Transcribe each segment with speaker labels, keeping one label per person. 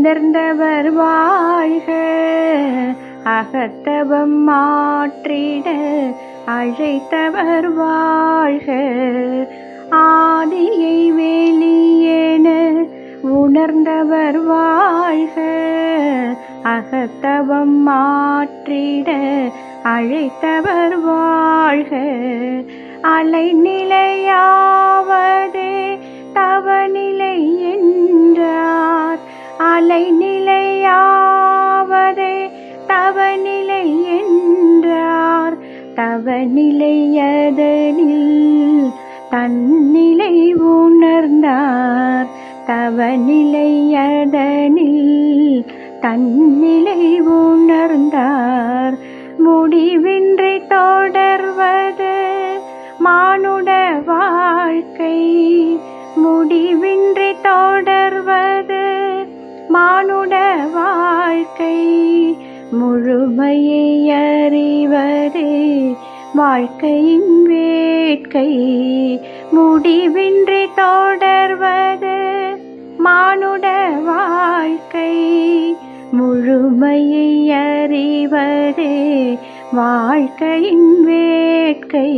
Speaker 1: உணர்ந்தவர் வாழ்க அகத்தவம் மாற்றிட அழைத்தவர் வாழ்க. ஆதியை வெளியேன உணர்ந்தவர் வாழ்க அகத்தவம் மாற்றிட அழைத்தவர் வாழ்க. அலைநிலையாவது தவநிலை அலை நிலையாவதே தவநிலை என்றார். தவநிலையதனில் தன்னிலை உணர்ந்தார். தவநிலையதனில் தன்னிலை உணர்ந்தார். முழுமையை அறிவதே வாழ்க்கையின் வேட்கை. முடிவின்றி தொடர்வது மானுட வாழ்க்கை. முழுமையை அறிவதே வாழ்க்கையின் வேட்கை.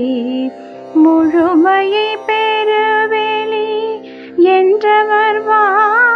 Speaker 1: முழுமையை பெருவெளி என்றவர் வா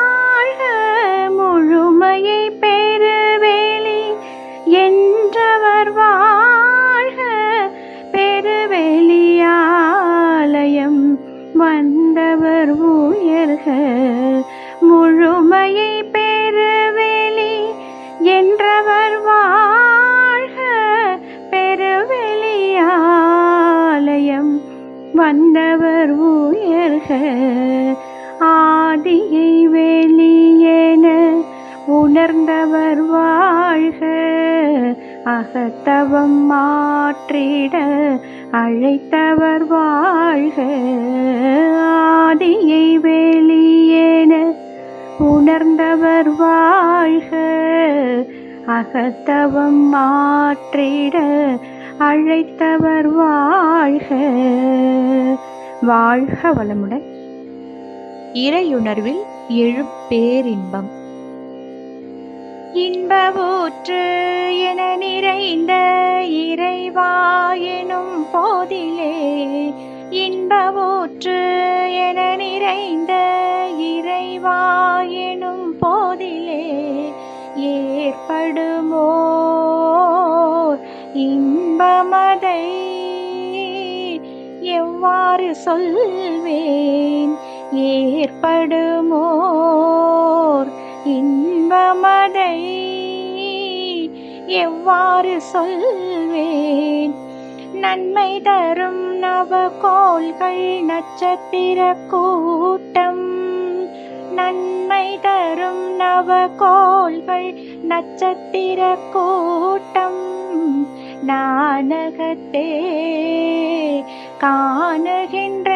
Speaker 1: ஆண்டவர் வாழ்க. ஆதியை வெளியேன உணர்ந்தவர் வாழ்க. அகத்தவம் மாற்றிட அழைத்தவர் வாழ்க. வாழ்க வளமுடன்.
Speaker 2: இறையுணர்வில் எழும் பேரின்பம்.
Speaker 1: இன்பவூற்று என நிறைந்த இறைவா எனும் போதிலே இன்பவூற்று என நிறைந்த இறைவா எனும் போதிலே ஏற்படுமோ? இன்பமதை எவ்வாறு சொல்வேன்? ஏற்படுமோர்? இன்பமதை எவ்வாறு சொல்வேன்? நன்மை தரும் நவகோள்கள் நட்சத்திர கூட்டம் நன்மை தரும் நவகோள்கள் நட்சத்திர கூட்டம் நானகத்தே காணுகின்றேன்.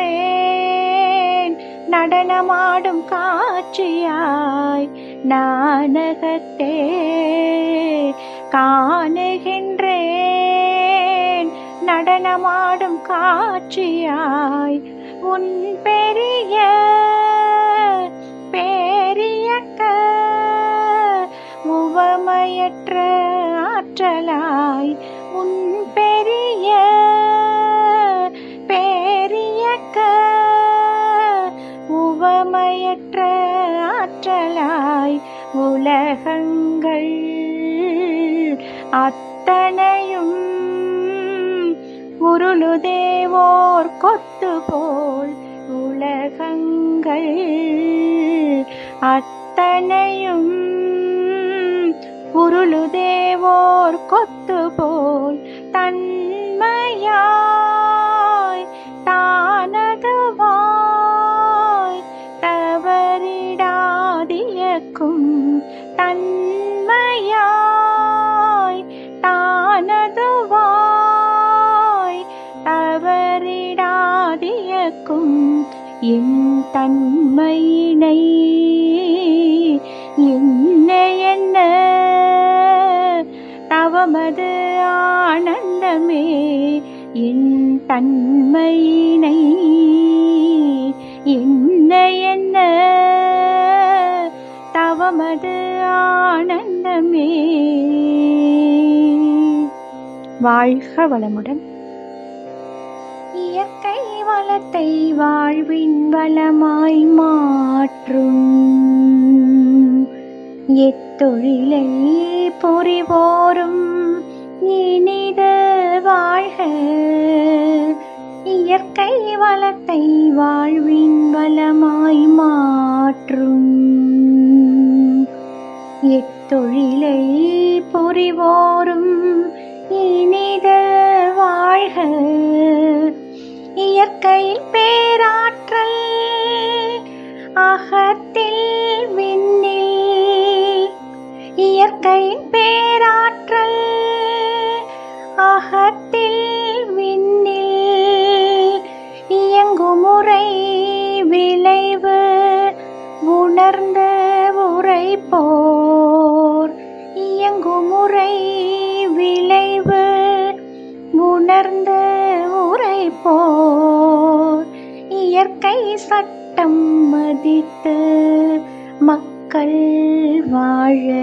Speaker 1: நடனமாடும் காட்சியாய் நானகத்தே காணுகின்ற நடனமாடும் காட்சியாய் உன் பெரிய பேரியக்க முவமையற்ற ஆற்றலாய் உன் பெரிய பேரியக்க முவமையற்ற ஆற்றலாய் உலகங்கள் அத்தனையும் உருளு தேவோர் கொத்து போல் உலகங்கள் அத்தனையும் உருளு தேவோர் கொத்து போல் தன்மையா என் தன்மையினை என்ன என்ன? தவமது ஆனந்தமே என் தன்மையினை என்ன என்ன? தவமது ஆனந்தமே.
Speaker 2: வாழ்க வளமுடன்.
Speaker 1: வளத்தை வாழ்வின் வளமாய் மாற்றும். எத்தொழிலை புரிவோரும் இனித வாழ்க. இயற்கை வளத்தை வாழ்வின் வளமாய் மாற்றும். எத்தொழிலை புரிவோரும் இனித வாழ்க. இயற்கையில் பேராற்றல் அகத்தில் விண்ணில் இயற்கையின் பேராற்றல் அகத்தில் விண்ணில் இயங்குமுறை விளைவு உணர்ந்த உரைப்போர் இயங்குமுறை விளைவு உணர்ந்த உரைப்போர் இயற்கை சட்டம் மதித்து மக்கள் வாழ.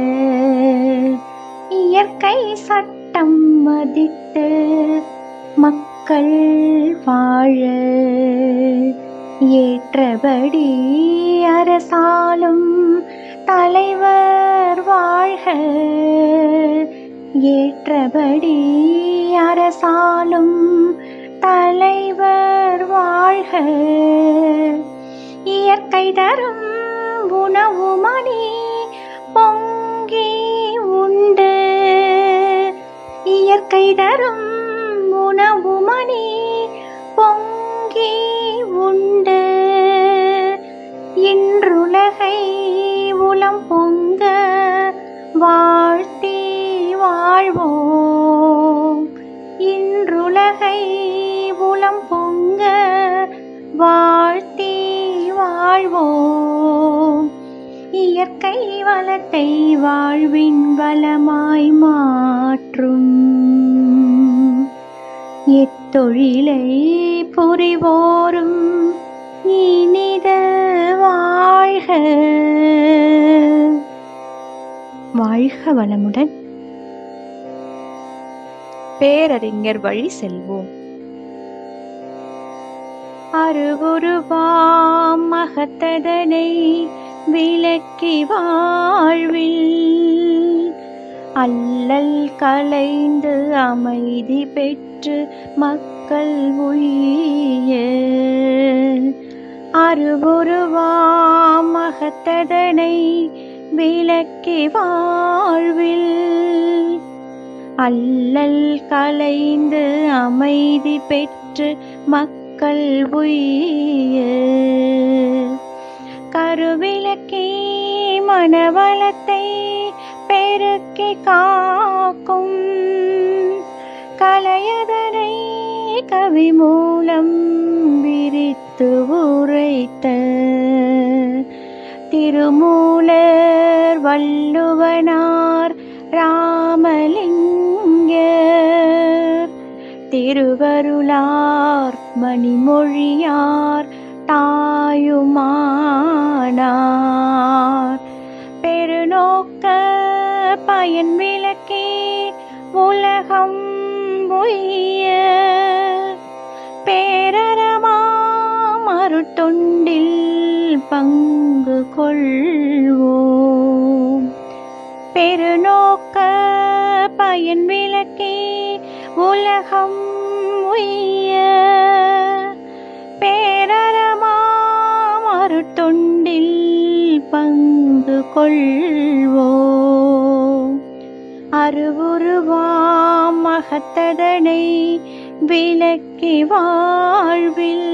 Speaker 1: இயற்கை சட்டம் மதித்து மக்கள் வாழ. ஏற்றபடி அரசாலும் தலைவர் வாழ்க. ஏற்றபடி அரசாலும் தலைவர் வாழ்க. இயற்கை தரும் உணவு மணி பொங்கி உண்டு. இயற்கை தரும் உணவு மணி பொங்கி உண்டு. இன்றுலகை உளம் பொங்க வாழ்த்தி வாழ்வோம். இன்றுலகை உளம் பொங்க வாழ்த்தி வாழ்வோம். இயற்கை வளத்தை வாழ்வின் வளமாய் மாற்றும். எத்தொழிலை புரிவோரும் இனித வாழ்க.
Speaker 2: வாழ்க வளமுடன் பேரறிஞர் வழி செல்வோம்.
Speaker 1: அருகுருவாம் மகத்ததனை விளக்கி வாழ்வில் அல்லல் கலைந்து அமைதி பெற்று மக்கள் உய்ய அருகுருவாம் மகத்ததனை விளக்கி வாழ்வில் அல்லல் கலைந்து அமைதி பெற்று மக்கள் உய்ய கருவிளக்கே மனவளத்தை பெருக்கி காக்கும். கலையதனை கவி மூலம் விரித்து உரைத்த. திருமூலர் வள்ளுவனார் ரா திருவருளார் மணிமொழியார் தாயுமானார். பெருநோக்க பயன் விளக்கே உலகம் உய்ய பேரறமாமருட்டொண்டில் பங்கு கொள்வோம். பெருநோக்க பயன் விளக்கே உலகம் உய்ய பேரறமாமருட்டொண்டில் பங்கு கொள்வோம் அருவுருவாம் மகத்ததனை விளக்கி வாழ்வில்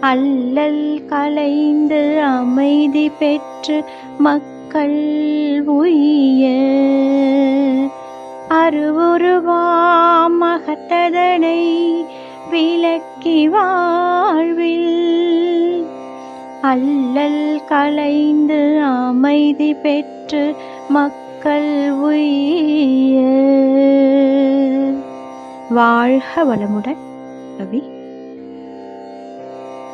Speaker 1: அல்லல் கலைந்து அமைதி பெற்று மக்கள் உய்ய. அருவுருவாம் மகத்ததனை விளக்கி வாழ்வில். அல்லல் கலைந்து அமைதி பெற்று மக்கள் உய்ய
Speaker 2: வாழ்க வளமுடன் ரவி.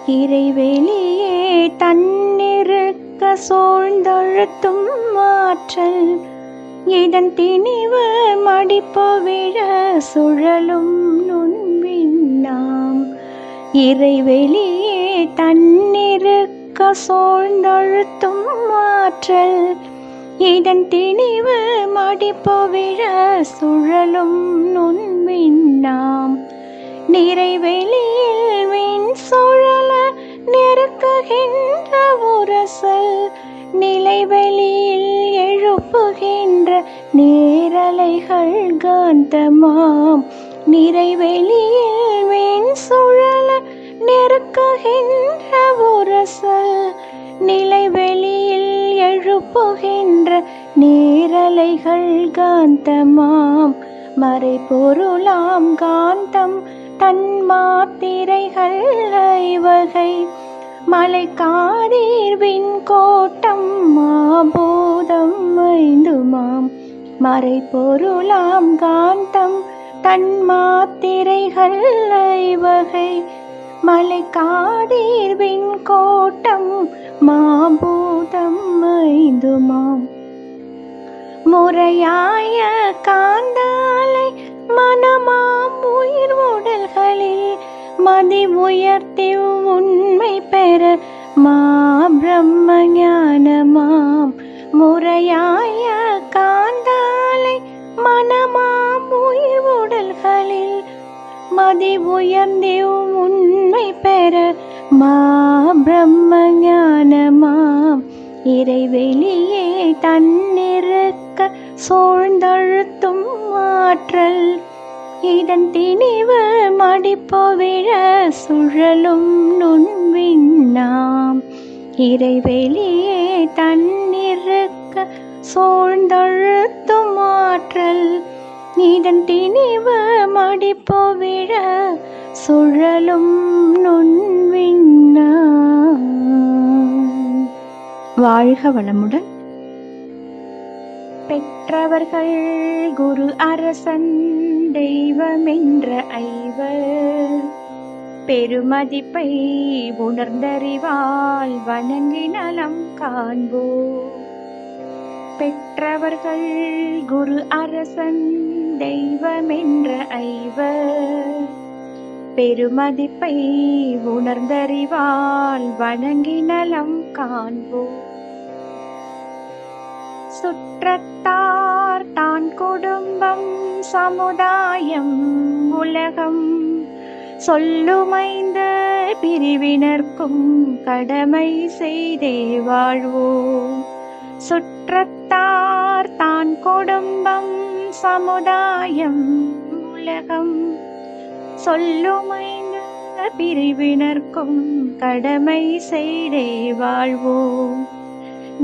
Speaker 1: இறைவெளியே தன்னிருக்க சோழ்ந்தொழுத்தும் மாற்றல் இதன் திணிவு மடிப்பவிழ சுழலும் நுண்விண்ணாம். இறைவெளியே தன்னிருக்க சூழ்ந்தழுத்தும் மாற்றல் இதன் திணிவு மடிப்பவிழ சுழலும் நுண்விண்ணாம். நிறைவெளியில் விண் சுழல நெருக்குகின்ற உரசல். நிலைவெளியில் எழுப்புகின்ற நேரலைகள் காந்தமாம். நிறைவெளியில் வெண் சுழல நெருக்குகின்ற உரசல். நிலைவெளியில் எழுப்புகின்ற நேரலைகள் காந்தமாம். மறைபொருளாம் காந்தம் தன் மாத்திரைகள் ஐவகை. மலை காதீர்வின் கோட்டம் மாபூதம் ஐந்துமாம். மறை பொருளாம் காந்தம் தன் மாத்திரைகள் ஐவகை. மலை காதீர்வின் கோட்டம் மாபூதம் ஐந்துமாம். முறையாய காந்தாலை மனமாம் உயிர் உடல்களில் மதி உயர்த்தி உண்மை பெற மா பிரம்ம ஞானமாம். முறையாய காந்தாலை மனமாம் உயிர் உடல்களில் மதி உயர்ந்தி உண்மை பெற மா பிரம்ம ஞானமாம். இறைவெளியே தன்னிருக்க சூழ்ந்தழுத்தும் ஆற்றல் இதன் திணிவு மடிப்பு விழ சுழலும் நுண்விண்ணாம். இறைவெளியே தன்னிருக்க சூழ்ந்தழுத்தும் ஆற்றல். இதன் திணிவு மடிப்பு விழ சுழலும் நுண்விண்ணாம்.
Speaker 2: வாழ்க வளமுடன்.
Speaker 1: பெற்றவர்கள் குரு அரசன். தெய்வமென்ற ஐவர் பெருமதிப்பை உணர்ந்தறிவால் வணங்கி நலம் காண்போ பெற்றவர்கள் குரு அரசன் தெய்வமென்ற ஐவர் பெருமதிப்பை உணர்ந்தறிவால் வணங்கி நலம் காண்போம். சுற்றத்தார் தான் குடும்பம் சமுதாயம் உலகம். சொல்லுமைந்த பிரிவினர்க்கும் கடமை செய்தே வாழ்வோம் சுற்றத்தார் தான் குடும்பம் சமுதாயம் உலகம். சொல்லுமைந்த பிரிவினர்க்கும் கடமை செய்தே வாழ்வோம்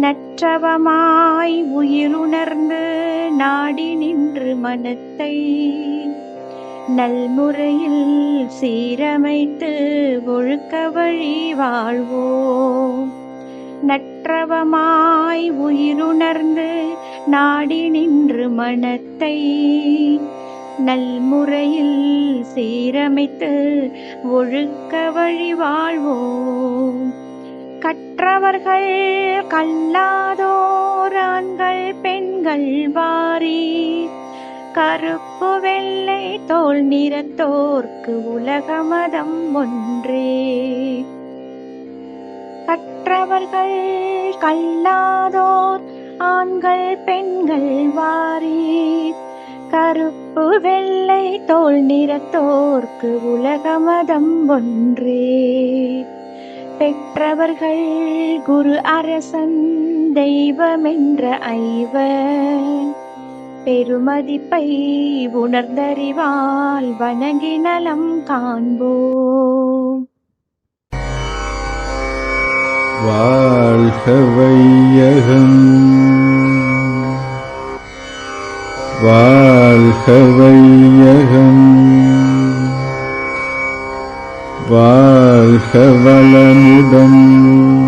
Speaker 1: நற்றவமாய் உயிருணர்ந்து நாடி நின்று மனத்தை நல்முறையில் சீரமைத்து ஒழுக்க வழி வாழ்வோம். நற்றவமாய் உயிருணர்ந்து நாடி நின்று மனத்தை நல்முறையில் சீரமைத்து ஒழுக்க வழி வாழ்வோம். கற்றவர்கள் கல்லாதோர் ஆண்கள் பெண்கள் வாரி. கருப்பு வெள்ளை தோல் நிறத்தோர்க்கு உலக மதம் ஒன்றே. கற்றவர்கள் கல்லாதோர் ஆண்கள் பெண்கள் வாரி. கருப்பு வெள்ளை தோல் நிறத்தோர்க்கு உலக மதம் ஒன்றே. பெற்றவர்கள் குரு அரசன் தெய்வமென்ற ஐவ பெருமதிப்பை உணர்ந்தறிவால் வணங்கி நலம் காண்போம்.
Speaker 3: வாழ்க வையகம். வாழ்க வையகம். வாழ்க வளமுடன் ஓம்